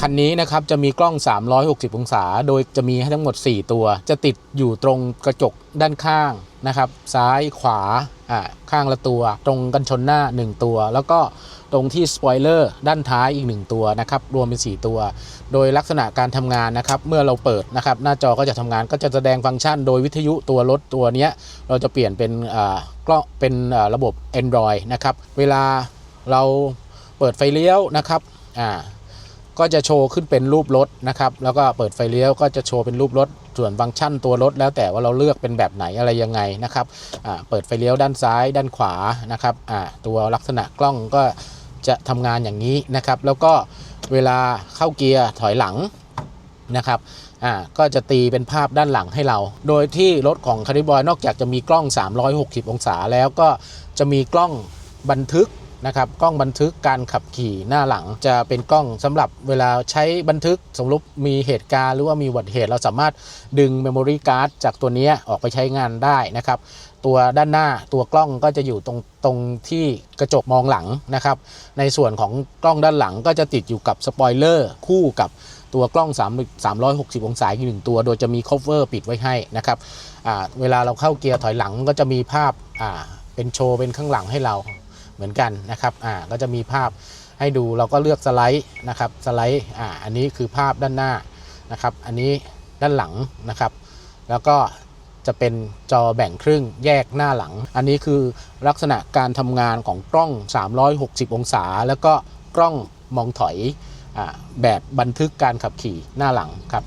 คันนี้นะครับจะมีกล้อง 360 องศา โดยจะมีให้ทั้งหมด 4 ตัว จะติดอยู่ตรงกระจกด้านข้างนะครับ ซ้ายขวาอ่าข้างละตัว ตรงกันชนหน้า 1 ตัว แล้วก็ตรงที่สปอยเลอร์ด้านท้ายอีก 1 ตัวนะครับ รวมเป็น 4 ตัว โดยลักษณะการทำงานนะครับ เมื่อเราเปิดนะครับ หน้าจอก็จะทำงานก็จะแสดงฟังก์ชัน โดยวิทยุตัวรถตัวนี้เราจะเปลี่ยนเป็นอ่ากล้องเป็นอ่ระบบ Android นะครับ เวลาเราเปิดไฟเลี้ยวนะครับอ่า ก็จะโชว์ขึ้นเป็นรูปรถนะครับ แล้วก็เปิดไฟเลี้ยวก็จะโชว์เป็นรูปรถ ส่วนฟังก์ชันตัวรถ แล้วแต่ว่าเราเลือกเป็นแบบไหนอะไรยังไงนะครับอ่าเปิดไฟเลี้ยวด้านซ้าย ด้านขวานะครับอ่าตัวลักษณะกล้องก็จะทำงานอย่างนี้นะครับ แล้วก็เวลาเข้าเกียร์ถอยหลังนะครับอ่าก็จะตีเป็นภาพด้านหลังให้เรา โดยที่รถของคาริบอยนอกจากจะมีกล้อง 360 องศาแล้วก็จะมีกล้องบันทึก นะครับกล้องบันทึกการขับขี่หน้าหลัง จะเป็นกล้องสำหรับเวลาใช้บันทึกสมมติมีเหตุการณ์หรือว่ามีอุบัติเหตุ เราสามารถดึงเมมโมรี่การ์ดจากตัวนี้ออกไปใช้งานได้นะครับตัวด้านหน้าตัวกล้องก็จะอยู่ตรงตรงที่กระจกมองหลังนะครับในส่วนของกล้องด้านหลังก็จะติดอยู่กับสปอยเลอร์คู่กับตัวกล้อง 3 360 องศาอีกหนึ่งตัว โดยจะมี cover ปิดไว้ให้นะครับเวลาเราเข้าเกียร์ถอยหลังก็จะมีภาพเป็นโชว์เป็นข้างหลังให้เรา เหมือนกันนะครับอ่าก็จะมีภาพให้ดูเราก็เลือกสไลด์นะครับสไลด์อ่าอันนี้คือภาพด้านหน้านะครับ อันนี้ด้านหลังนะครับ แล้วก็จะเป็นจอแบ่งครึ่งแยกหน้าหลัง อันนี้คือลักษณะการทำงานของกล้อง 360 องศา แล้วก็กล้องมองถอยอ่าแบบบันทึกการขับขี่หน้าหลังครับ